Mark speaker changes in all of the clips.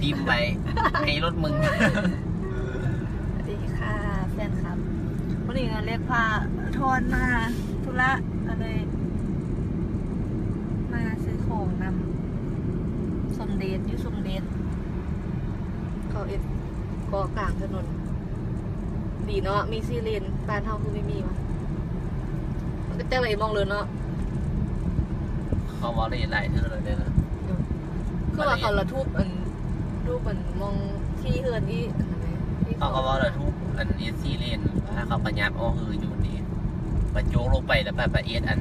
Speaker 1: พิ
Speaker 2: มพ์ไปให
Speaker 1: ้รถมึง
Speaker 2: สวัสดีค่ะแฟนครับวันนี้เรียกพาทอนมาธุระก็เลย มาซื้อของนำสมเด็จยุสมเด็จเขาเอ็ดก่อกลางถนน ดีเนาะมีซีเลนบ้านเท่าคือไม่มีวะมันก็แต่ไรมองเลยเนาะ
Speaker 1: เขาบอกได้ยังไงเธอเลยเด้ะ
Speaker 2: คือว่าเขาละทุบอัน รูปอันมองที่เฮือนที่อันนั้นไหมที่
Speaker 1: เขาก็บอกเลยทุกอันเอสซีเลนถ้าเขาประยับเอาคืออยู่นี่ประโจกลงไปแล้วไปประเอสอัน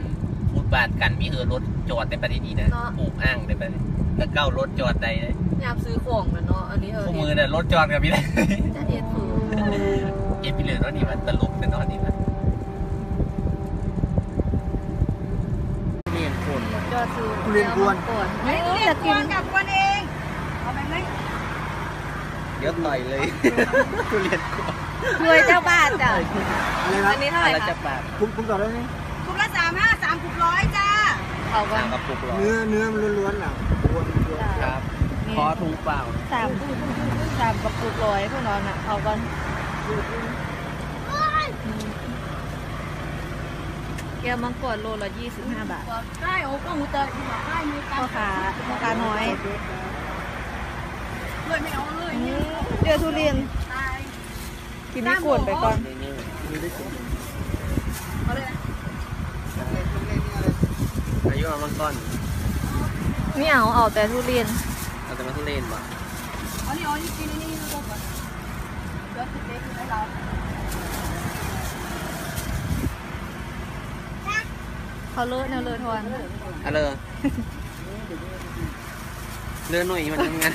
Speaker 1: พูดบานกันมีเออรถจอดในประเทศนี้นะปลูกอ้างในประเทศแล้วเก้ารถจอดใดเลย
Speaker 2: ยามซื้อของนะเนาะอันนี้เออ
Speaker 1: คู่มือเนี่ยรถจอดกันไม่ได้
Speaker 2: จะเอ็ดคือ
Speaker 1: เอฟพีเลยรถนี่มันตลกแน่นอนนี่มันเรียนคน
Speaker 2: ยอดซื้อ
Speaker 3: ทุเรียนกวน
Speaker 2: ก่อนไม่
Speaker 4: เรีย
Speaker 2: จะ
Speaker 4: ก
Speaker 2: กิ
Speaker 4: วนนกับกวนเองเอาไปไหม
Speaker 1: เยอะต่อยเลยทุเรียนคน
Speaker 2: รวยเจ้าบ้านจ้ะ
Speaker 3: อะไรนะ
Speaker 2: อันนี้เท่าไหร่
Speaker 1: อะไรจะ
Speaker 2: คะ
Speaker 1: ปาก
Speaker 3: คุ้มคุ้มต่อได้ไหม
Speaker 4: คุกละสามห้าสามคุกร้อยจ้า
Speaker 2: เอาก่อ
Speaker 1: สานมกระปุกหรอ
Speaker 3: เนื้อเนื้อมันล้วนๆอะล้วนล้วน
Speaker 1: ครับ
Speaker 2: นี่
Speaker 1: ขอถุงเปล่า
Speaker 2: สามสามกระปุกร้อยพวกนอนอะเอาก่อนแก้วมังกรโลละยี่สิบห้าบาท
Speaker 4: ได้โอ้ก็หูเตยที่บอกได้มีกา
Speaker 2: พ่อ
Speaker 4: ร
Speaker 2: ค้าพ่อค้าน้อย
Speaker 4: เลยไม่เอาเลย
Speaker 2: อืมเดี๋ยวทุเรียน
Speaker 4: ตาย
Speaker 2: กินนี่กวนไปก่อน
Speaker 1: นี่นี่
Speaker 3: มีได้สอง
Speaker 4: เอาเลยนะ
Speaker 1: อายุมังกร
Speaker 2: ไม่เอาเอาแต่ทุเรียน
Speaker 1: เราจะมาทุเรียนบ่
Speaker 4: เอานี่เอานี่กินนี่นี่ก็ก่อนเดี๋ยวติดเด็กให้เรา
Speaker 2: เขาเลอะแนวเลอะทอน
Speaker 1: อะเลย เลื่อนหน่อยมันทำงาน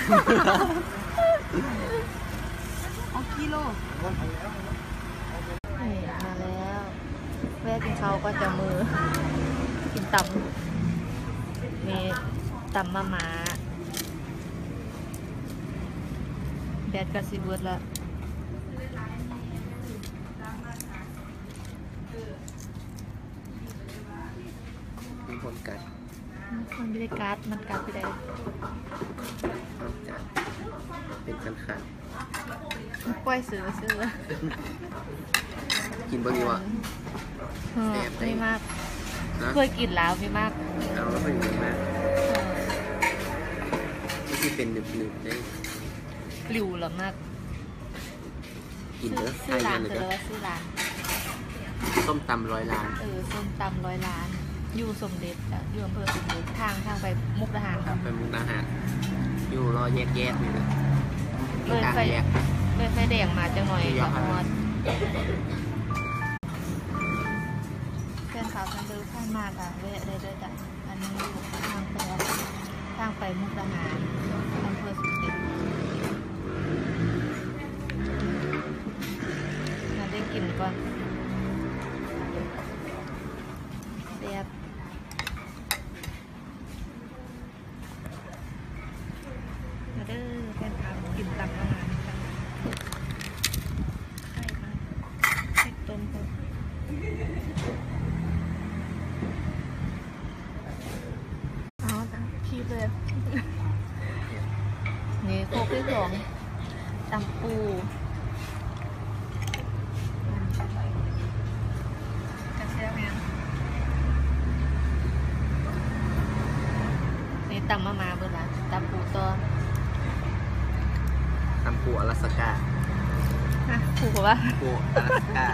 Speaker 4: เอากิโล
Speaker 2: นี่มาแล้วแวะกินเขาวก็จะมือ กินตำมีตำมะหมาแดดกระสิบเวิร์ดละ
Speaker 1: มีคนกัด
Speaker 2: มันไม่ได้การ์ดมันการ์ดไปได้
Speaker 1: ต้องจัดเป็นคันขัน
Speaker 2: กล้วยซื้อซื้อ
Speaker 1: กินเบอร์นี้วะ
Speaker 2: เออไม่มาก
Speaker 1: นะ
Speaker 2: เคยกินแล้วไม่มาก
Speaker 1: เอาแล้วเป็นยังไง
Speaker 2: เออ
Speaker 1: นี่คือเป็นหนึบหนึบๆได้
Speaker 2: กลิวเหรอมาก
Speaker 1: กินเด้อ
Speaker 2: ซื้อ
Speaker 1: ให้
Speaker 2: ร้า
Speaker 1: เงิ
Speaker 2: น
Speaker 1: นเลย
Speaker 2: ซื้อ
Speaker 1: เด้อ
Speaker 2: แล้วซื้อร้าน
Speaker 1: ส้มตำร้อยล้าน
Speaker 2: เออ ส้มตำร้อยล้าน อยู่สมเด็จจ้ะอยู่อำเภอสมเด็จทางทางไปมุกดาหารครับ
Speaker 1: ไปมุกดาหารอยู่รอแยกแยกๆนี่นะ
Speaker 2: เลย
Speaker 1: กลาง
Speaker 2: ไฟ
Speaker 1: แยก
Speaker 2: เลยไฟแดงมาจังหน่อย
Speaker 1: อยู่ย
Speaker 2: กั
Speaker 1: อบด
Speaker 2: มอดเพื่อนเขาทางเดินข้างมากอะเวยได้ด้วยจ้ะอันนี้อยู่ทางไปทางไปมุกดาหารอำเภอสมเด็จมาได้กินก่อนเสียบมาเด้อแฟนคลับกินตับอาหารกันใช่ค่ะเช็คต้มก่อนเอาจ้ะคีบเลย นี่โคกที่สอง ตำปูกระเทียมเนี่ยนี่ตำมะมาเบิดละตำปูตัว
Speaker 1: ตำปูอลาสก้า
Speaker 2: ฮะถูกปะ
Speaker 1: ปูอลาสก้า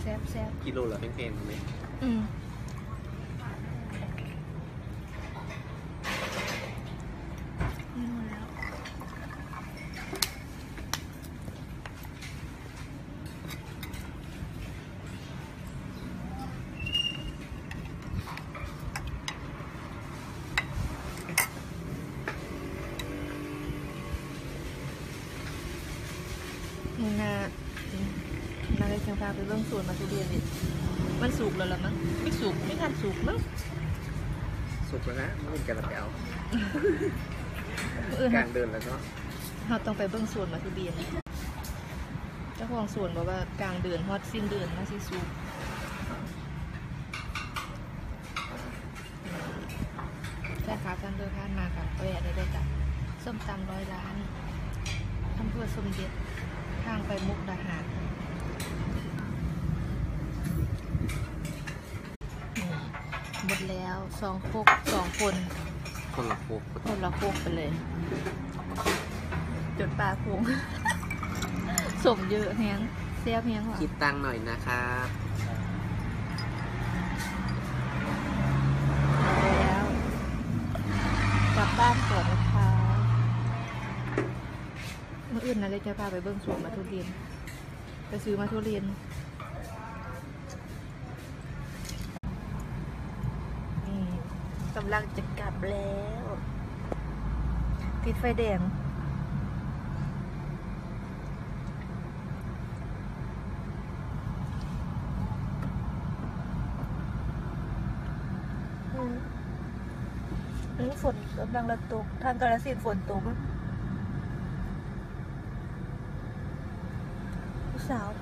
Speaker 2: แซ่บแซ่บ
Speaker 1: กิโลละเป็นเพนไหม
Speaker 2: อืม นี่นานาเลยจังพาไปเรื่องสวนมาทุเรียนดิมันสุกแล้วละมั้งไม่สุกไม่ทันสุกมั้ง
Speaker 1: สุกแล้วนะไม่เป็นกระเปียว
Speaker 2: เออ
Speaker 1: การเดินแล้วก็
Speaker 2: เราต้องไปเบื้องสวนมาทุเรียนเจ้าของสวนบอกว่ากลางเดือนฮอดสิ้นเดือนมาสิสุกแค่ขากันเดินผ่านมากับแวะได้ได้จ้ะสส้มตำร้อยล้านอำเภอสมเด็จ ทางไปมุกดาหารนี่หมดแล้วสองพกสองคน
Speaker 1: คนละพวก
Speaker 2: คนละพกไปเลย จดปลาพุงสมเยอะแฮงเสียบแฮงว่ะ
Speaker 1: คิดตังค์หน่อยนะครับ
Speaker 2: เลยจะพาไปเบิ้งสวนมาทุเรียน ไปซื้อมาทุเรียน นี่กำลังจะกลับแล้ว ติดไฟแดงอืมนี่ฝนกำลังระตก ทางกาลสินฝนตก อะ